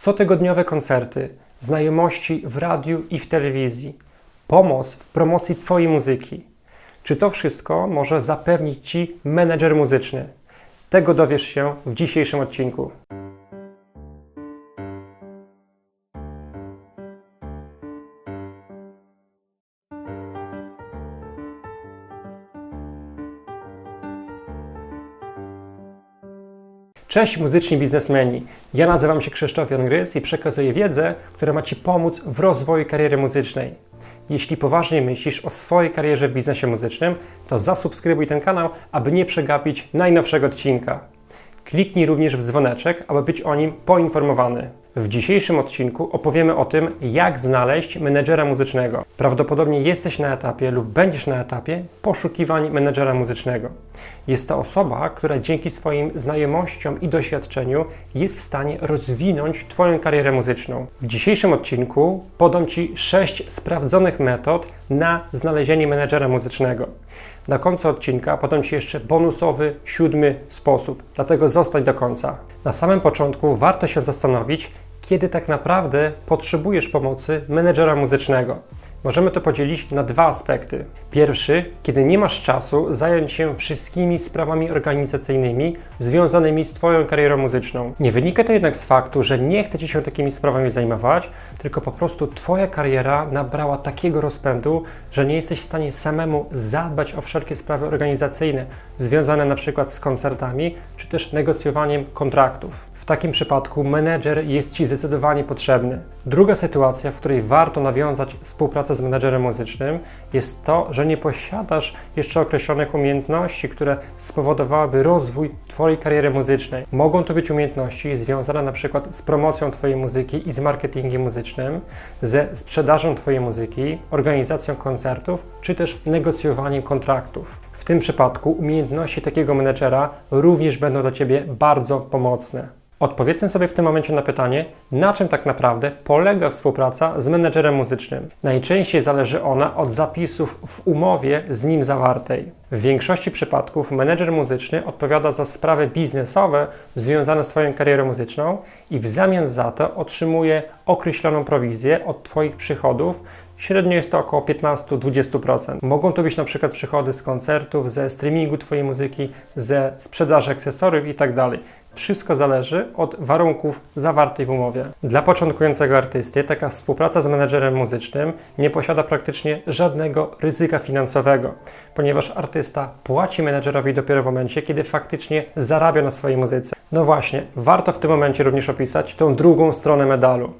Cotygodniowe koncerty, znajomości w radiu i w telewizji, pomoc w promocji Twojej muzyki. Czy to wszystko może zapewnić Ci menedżer muzyczny? Tego dowiesz się w dzisiejszym odcinku. Cześć muzyczni biznesmeni. Ja nazywam się Krzysztof Jan Grys i przekazuję wiedzę, która ma Ci pomóc w rozwoju kariery muzycznej. Jeśli poważnie myślisz o swojej karierze w biznesie muzycznym, to zasubskrybuj ten kanał, aby nie przegapić najnowszego odcinka. Kliknij również w dzwoneczek, aby być o nim poinformowany. W dzisiejszym odcinku opowiemy o tym, jak znaleźć menedżera muzycznego. Prawdopodobnie jesteś na etapie lub będziesz na etapie poszukiwań menedżera muzycznego. Jest to osoba, która dzięki swoim znajomościom i doświadczeniu jest w stanie rozwinąć Twoją karierę muzyczną. W dzisiejszym odcinku podam Ci 6 sprawdzonych metod na znalezienie menedżera muzycznego. Na końcu odcinka podam Ci jeszcze bonusowy, siódmy sposób, dlatego zostań do końca. Na samym początku warto się zastanowić, kiedy tak naprawdę potrzebujesz pomocy menedżera muzycznego. Możemy to podzielić na dwa aspekty. Pierwszy, kiedy nie masz czasu zająć się wszystkimi sprawami organizacyjnymi związanymi z Twoją karierą muzyczną. Nie wynika to jednak z faktu, że nie chcecie się takimi sprawami zajmować, tylko po prostu Twoja kariera nabrała takiego rozpędu, że nie jesteś w stanie samemu zadbać o wszelkie sprawy organizacyjne związane przykład z koncertami, czy też negocjowaniem kontraktów. Takim przypadku menedżer jest Ci zdecydowanie potrzebny. Druga sytuacja, w której warto nawiązać współpracę z menedżerem muzycznym, jest to, że nie posiadasz jeszcze określonych umiejętności, które spowodowałyby rozwój Twojej kariery muzycznej. Mogą to być umiejętności związane przykład z promocją Twojej muzyki i z marketingiem muzycznym, ze sprzedażą Twojej muzyki, organizacją koncertów, czy też negocjowaniem kontraktów. W tym przypadku umiejętności takiego menedżera również będą dla Ciebie bardzo pomocne. Odpowiedzmy sobie w tym momencie na pytanie, na czym tak naprawdę polega współpraca z menedżerem muzycznym. Najczęściej zależy ona od zapisów w umowie z nim zawartej. W większości przypadków menedżer muzyczny odpowiada za sprawy biznesowe związane z Twoją karierą muzyczną i w zamian za to otrzymuje określoną prowizję od Twoich przychodów. Średnio jest to około 15-20%. Mogą to być na przykład przychody z koncertów, ze streamingu Twojej muzyki, ze sprzedaży akcesoriów itd. Wszystko zależy od warunków zawartych w umowie. Dla początkującego artysty taka współpraca z menedżerem muzycznym nie posiada praktycznie żadnego ryzyka finansowego, ponieważ artysta płaci menedżerowi dopiero w momencie, kiedy faktycznie zarabia na swojej muzyce. No właśnie, warto w tym momencie również opisać tą drugą stronę medalu.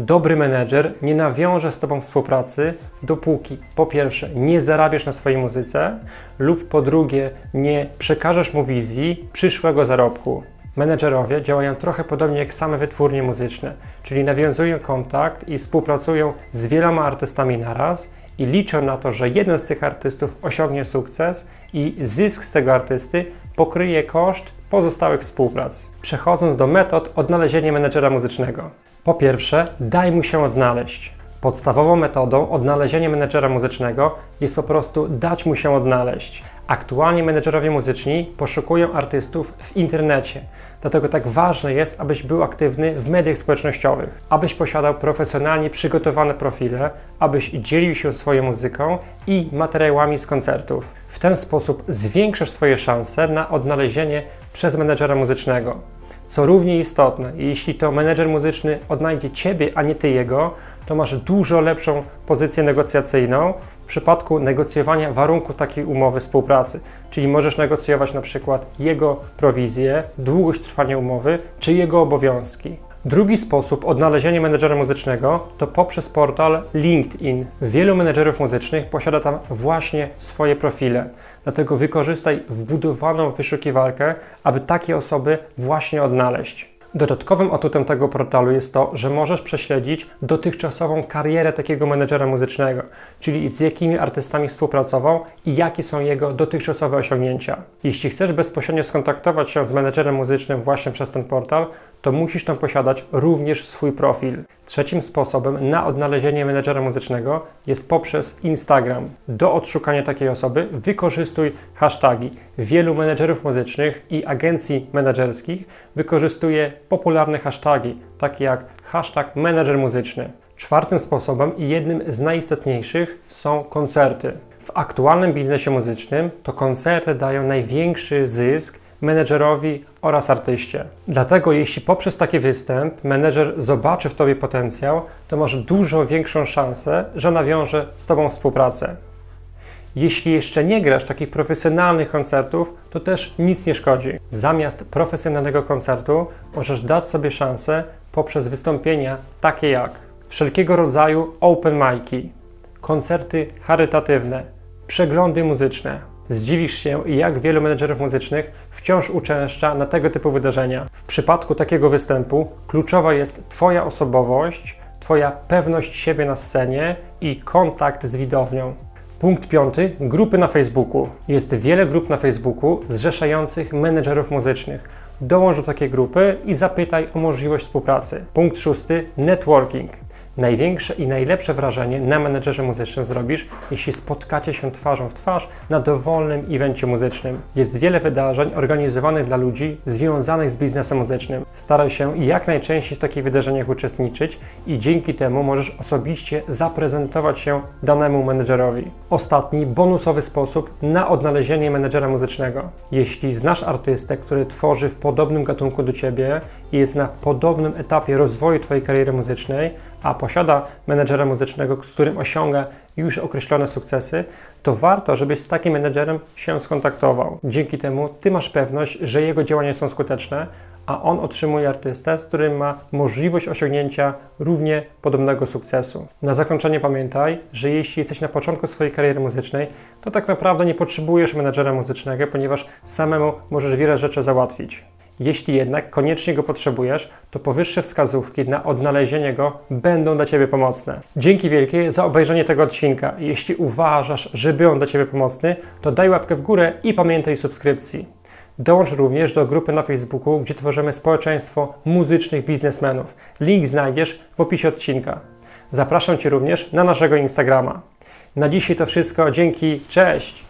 Dobry menedżer nie nawiąże z Tobą współpracy, dopóki po pierwsze nie zarabiasz na swojej muzyce, lub po drugie nie przekażesz mu wizji przyszłego zarobku. Menedżerowie działają trochę podobnie jak same wytwórnie muzyczne, czyli nawiązują kontakt i współpracują z wieloma artystami naraz i liczą na to, że jeden z tych artystów osiągnie sukces i zysk z tego artysty pokryje koszt pozostałych współprac. Przechodząc do metod odnalezienia menedżera muzycznego. Po pierwsze, daj mu się odnaleźć. Podstawową metodą odnalezienia menedżera muzycznego jest po prostu dać mu się odnaleźć. Aktualnie menedżerowie muzyczni poszukują artystów w internecie, dlatego tak ważne jest, abyś był aktywny w mediach społecznościowych, abyś posiadał profesjonalnie przygotowane profile, abyś dzielił się swoją muzyką i materiałami z koncertów. W ten sposób zwiększasz swoje szanse na odnalezienie przez menedżera muzycznego. Co równie istotne, jeśli to menedżer muzyczny odnajdzie Ciebie, a nie Ty jego, to masz dużo lepszą pozycję negocjacyjną w przypadku negocjowania warunków takiej umowy współpracy. Czyli możesz negocjować na przykład jego prowizję, długość trwania umowy czy jego obowiązki. Drugi sposób odnalezienia menedżera muzycznego to poprzez portal LinkedIn. Wielu menedżerów muzycznych posiada tam właśnie swoje profile. Dlatego wykorzystaj wbudowaną wyszukiwarkę, aby takie osoby właśnie odnaleźć. Dodatkowym atutem tego portalu jest to, że możesz prześledzić dotychczasową karierę takiego menedżera muzycznego, czyli z jakimi artystami współpracował i jakie są jego dotychczasowe osiągnięcia. Jeśli chcesz bezpośrednio skontaktować się z menedżerem muzycznym właśnie przez ten portal, to musisz tam posiadać również swój profil. Trzecim sposobem na odnalezienie menedżera muzycznego jest poprzez Instagram. Do odszukania takiej osoby wykorzystuj hashtagi. Wielu menedżerów muzycznych i agencji menedżerskich wykorzystuje popularne hashtagi, takie jak hashtag menedżer muzyczny. Czwartym sposobem i jednym z najistotniejszych są koncerty. W aktualnym biznesie muzycznym to koncerty dają największy zysk menedżerowi oraz artyście. Dlatego jeśli poprzez taki występ menedżer zobaczy w Tobie potencjał, to masz dużo większą szansę, że nawiąże z Tobą współpracę. Jeśli jeszcze nie grasz takich profesjonalnych koncertów, to też nic nie szkodzi. Zamiast profesjonalnego koncertu możesz dać sobie szansę poprzez wystąpienia takie jak wszelkiego rodzaju open mic'i, koncerty charytatywne, przeglądy muzyczne. Zdziwisz się, jak wielu menedżerów muzycznych wciąż uczęszcza na tego typu wydarzenia. W przypadku takiego występu kluczowa jest Twoja osobowość, Twoja pewność siebie na scenie i kontakt z widownią. Punkt piąty. Grupy na Facebooku. Jest wiele grup na Facebooku zrzeszających menedżerów muzycznych. Dołącz do takiej grupy i zapytaj o możliwość współpracy. Punkt szósty. Networking. Największe i najlepsze wrażenie na menedżerze muzycznym zrobisz, jeśli spotkacie się twarzą w twarz na dowolnym evencie muzycznym. Jest wiele wydarzeń organizowanych dla ludzi związanych z biznesem muzycznym. Staraj się jak najczęściej w takich wydarzeniach uczestniczyć i dzięki temu możesz osobiście zaprezentować się danemu menedżerowi. Ostatni, bonusowy sposób na odnalezienie menedżera muzycznego. Jeśli znasz artystę, który tworzy w podobnym gatunku do Ciebie i jest na podobnym etapie rozwoju Twojej kariery muzycznej, a posiada menedżera muzycznego, z którym osiąga już określone sukcesy, to warto, żebyś z takim menedżerem się skontaktował. Dzięki temu Ty masz pewność, że jego działania są skuteczne, a on otrzymuje artystę, z którym ma możliwość osiągnięcia równie podobnego sukcesu. Na zakończenie pamiętaj, że jeśli jesteś na początku swojej kariery muzycznej, to tak naprawdę nie potrzebujesz menedżera muzycznego, ponieważ samemu możesz wiele rzeczy załatwić. Jeśli jednak koniecznie go potrzebujesz, to powyższe wskazówki na odnalezienie go będą dla Ciebie pomocne. Dzięki wielkie za obejrzenie tego odcinka. Jeśli uważasz, że był on dla Ciebie pomocny, to daj łapkę w górę i pamiętaj subskrypcji. Dołącz również do grupy na Facebooku, gdzie tworzymy społeczeństwo muzycznych biznesmenów. Link znajdziesz w opisie odcinka. Zapraszam Cię również na naszego Instagrama. Na dzisiaj to wszystko. Dzięki. Cześć!